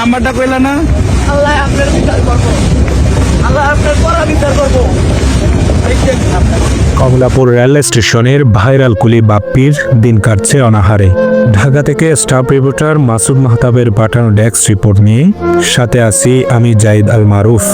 নাম্বারটা কইলা না? আল্লাহ আপনার বিচার করব। আল্লাহ আপনার পরা বিচার করব। কমলাপুর রেল স্টেশনের ভাইরাল কুলি বাপ্পির দিন কাটছে অনাহারে। ঢাকা থেকে স্টাফ রিপোর্টার মাসুদ মাহতাবের পাঠানো ডেস্ক রিপোর্ট নিয়ে সাথে আছি আমি জাইদ আল মারুফ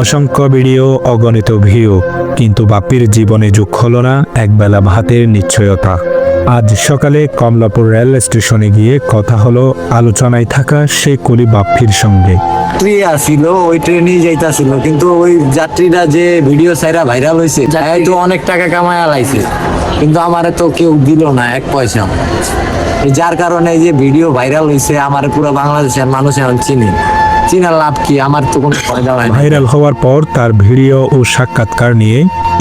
অসংখ্য ভিডিও অগণিত ভিউ কিন্তু বাপ্পির জীবনে যোগ হলো না একবেলা ভাতের নিশ্চয়তা। আজ সকালে কমলাপুর রেল স্টেশনে গিয়ে কথা হলো আলোচনায় থাকা সে কলি বাপ্পির সঙ্গে। যাত্রী আসিল ওই ট্রেনেই যাইতাছিল কিন্তু ওই যাত্রীরা যে ভিডিও সাইরা ভাইরাল হয়েছে যাই তো অনেক টাকা কামায়া লাইছে। কিন্তু আমারে তো কেউ দিল না এক পয়সা। যার কারণে এই যে ভিডিও ভাইরাল হয়েছে আমার পুরো বাংলাদেশের মানুষ এখন চিনি। চিনার লাভ কি? আমার তো কোনো ফায়দা হয় ভাইরাল হওয়ার পর তার ভিডিও ও সাক্ষাৎকার নিয়ে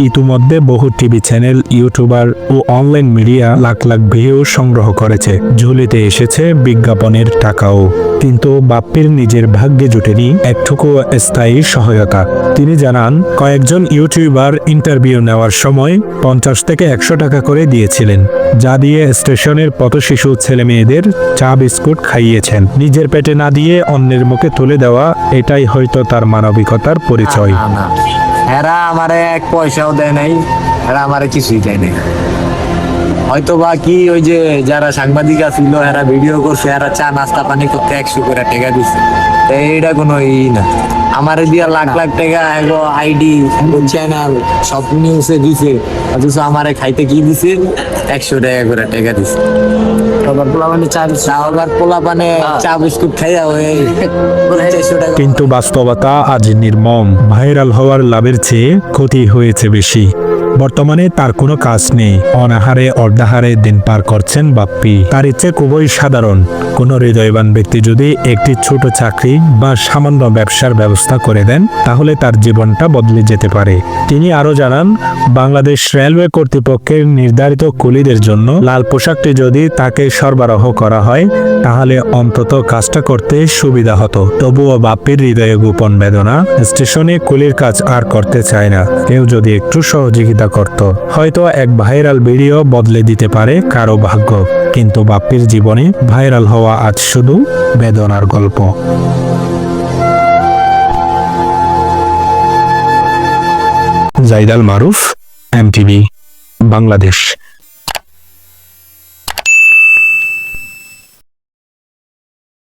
ইতিমধ্যে বহু টিভি চ্যানেল, ইউটিউবার ও online media lakh lakh view সংগ্রহ করেছে। ঝুলিতে এসেছে বিজ্ঞাপনের টাকাও। কিন্তু বাপ্পির নিজের ভাগ্যে জুটেনি একটুকু স্থায়ী সহায়তা। তিনি জানান, কয়েকজন ইউটিউবার ইন্টারভিউ নেওয়ার সময় পঞ্চাশ থেকে একশো টাকা করে দিয়েছিলেন, যা দিয়ে স্টেশনের পথ শিশু ছেলে মেয়েদের চা বিস্কুট খাইয়েছেন। নিজের পেটে না দিয়ে অন্যের মুখে তুলে দেওয়া, এটাই হয়তো তার মানবিকতার পরিচয়। এরা আমারে এক পয়সাও দেয় নাই, এরা আমারে কিছুই দেয় নাই। হয়তো বা কি ওই যে যারা সাংবাদিক আছিল, এরা ভিডিও করছে, এরা চা নাস্তা পানি করতে একশো করে টাকা দিচ্ছে এইটা কোনো ই না। আমার দিয়া লাখ লাখ টাকা এগো আইডি চ্যানেল, সব নিউজে দিছে। অথচ আমারে খাইতে কি দিছে? একশো টাকা করে টাকা দিছে। মানে চা বিস্কুট। খাইয়া কিন্তু বাস্তবতা আজ নির্মম। ভাইরাল হওয়ার লাভের চেয়ে ক্ষতি হয়েছে বেশি। বর্তমানে তার কোনো কাজ নেই। অনাহারে, অর্ধাহারে দিন পার করছেন বাপ্পি। তার ইচ্ছে খুবই সাধারণ। কোনো হৃদয়বান ব্যক্তি যদি একটি ছোট চাকরি বা সামান্য ব্যবসার ব্যবস্থা করে দেন, তাহলে তার জীবনটা বদলে যেতে পারে। তিনি আরও জানান, বাংলাদেশ রেলওয়ে কর্তৃপক্ষের নির্ধারিত কুলিদের জন্য লাল পোশাকটি যদি তাকে সরবরাহ করা হয়, তাহলে অন্তত কাজটা করতে সুবিধা হতো। তবুও বাপ্পির হৃদয়ে গোপন বেদনা, স্টেশনে কুলির কাজ আর করতে চায় না। কেউ যদি একটু সহযোগিতা করত। হয়তো এক ভাইরাল ভিডিও বদলে দিতে পারে কারও ভাগ্য। কিন্তু বাপ্পির জীবনে ভাইরাল হওয়া আজ শুধু বেদনার গল্প। জাইদাল মারুফ এমটিভি বাংলাদেশ।